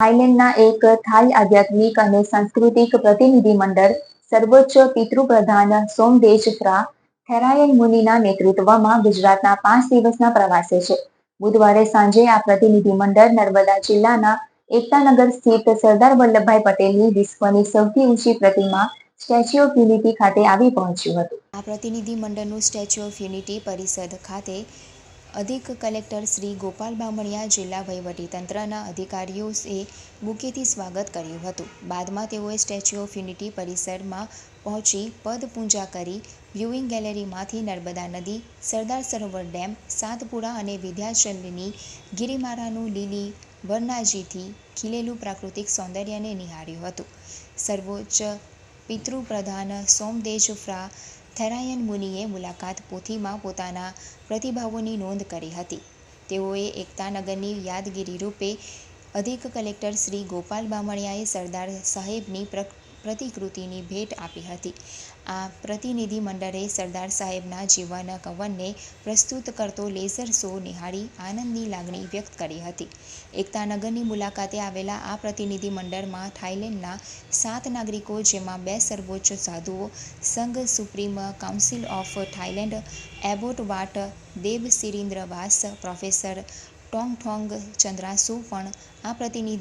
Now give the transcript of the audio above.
થાઈલેન્ડના એક થાઈ આધ્યાત્મિક અને સાંસ્કૃતિક પ્રતિનિધિ મંડળ, સર્વોચ્ચ પિતૃપ્રધાન સોમદેશ ફ્રા થેરાયન મુનિના નેતૃત્વમાં ગુજરાતના પાંચ દિવસના પ્રવાસે છે. બુધવારે સાંજે આ પ્રતિનિધિ મંડળ નર્મદા જિલ્લાના એકતાનગર સ્થિત સરદાર વલ્લભભાઈ પટેલની વિશ્વની સૌથી ઊંચી પ્રતિમા સ્ટેચ્યુ ઓફ યુનિટી ખાતે આવી પહોંચ્યું હતું. આ પ્રતિનિધિ મંડળનું સ્ટેચ્યુ ઓફ યુનિટી પરિષદ ખાતે અધિક કલેક્ટર શ્રી ગોપાલ બામણિયા જિલ્લા વહીવટીતંત્રના અધિકારીઓએ બુકેથી સ્વાગત કર્યું હતું. બાદમાં તેઓએ સ્ટેચ્યુ ઓફ યુનિટી પરિસરમાં પહોંચી પદપૂજા કરી વ્યુઇંગ ગેલેરીમાંથી નર્મદા નદી, સરદાર સરોવર ડેમ, સાતપુરા અને વિંધ્યાચલની ગિરિમારાનું લીલી વરનાજીથી ખીલેલું પ્રાકૃતિક સૌંદર્યને નિહાળ્યું હતું. સર્વોચ્ચ પિતૃપ્રધાન સોમદેજ ફ્રા થેરાયન મુનિએ મુલાકાત પોથીમાં પોતાના પ્રતિભાવોની નોંધ કરી હતી. તેઓએ એકતાનગરની યાદગીરી રૂપે અધિક કલેક્ટર શ્રી ગોપાલ બામણિયાએ સરદાર સાહેબની પ્ર પ્રતિકૃતિની ભેટ આપી હતી. આ પ્રતિનિધિ મંડળે સરદાર સાહેબના જીવન કવનને પ્રસ્તુત કરતો લેઝર શો નિહાળી આનંદની લાગણી વ્યક્ત કરી હતી. એકતાનગરની મુલાકાતે આવેલા આ પ્રતિનિધિ મંડળમાં થાઈલેન્ડના સાત નાગરિકો, જેમાં બે સર્વોચ્ચ સાધુઓ, સંઘ supreme council of Thailand abbot Wat, Debsirindrawas, professor ટોંગઠોંગ ચંદ્રાસુ પણ આ પ્રતિનિધિ